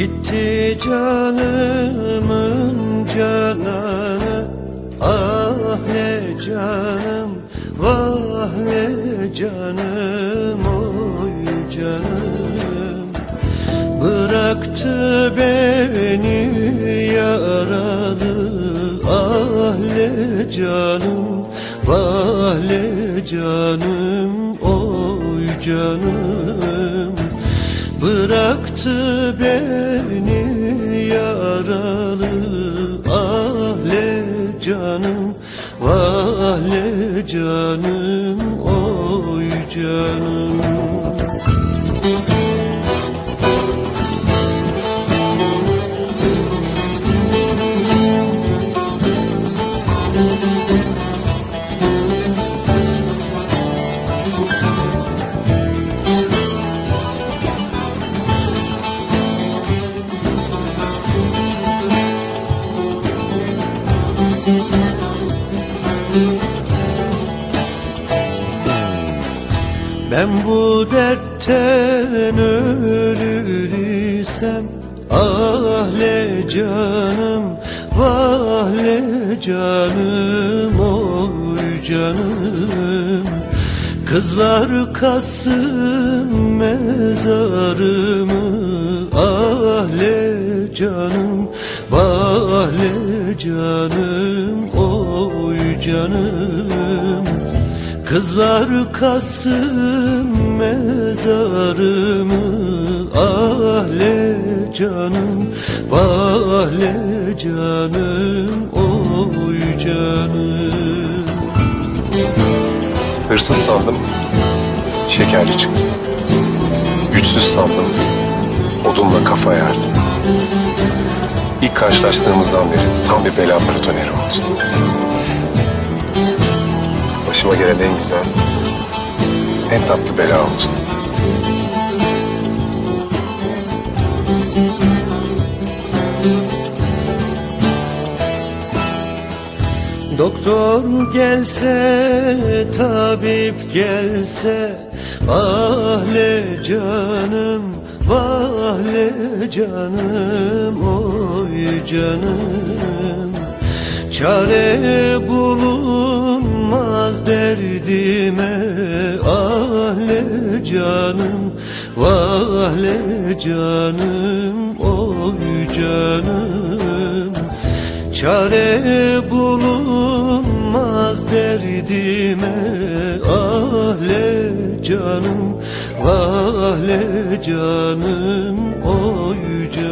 Gitti canımın cananı. Ah ne canım vah ne canım oy canım. Bıraktı beni yaralı. Ah ne canım vah ne canım oy canım Bıraktı beni yaralı Ah le canım vah le canım oy canım Ben bu dertten ölür isem Ah le canım vah le canım oy canım. Kızlar kasım mezarımı Ah le canım vah le canım oy canım Kızlar kasım mezarımı Ah le canım vah le canım oy canım Hırsız sandım, şekerci çıktı. Güçsüz sandım, odunla kafa yardı. İlk karşılaştığımızdan beri tam bir bela paratoneri oldu. Başıma gelen en güzel, en tatlı bela oldu. Doktor gelse, tabip gelse Ah le canım, vah le canım, oy canım Çare bulunmaz derdime Ah le canım, vah le canım, oy canım. Çare bulunmaz derdime Ah le canım, vah le canım, oy canım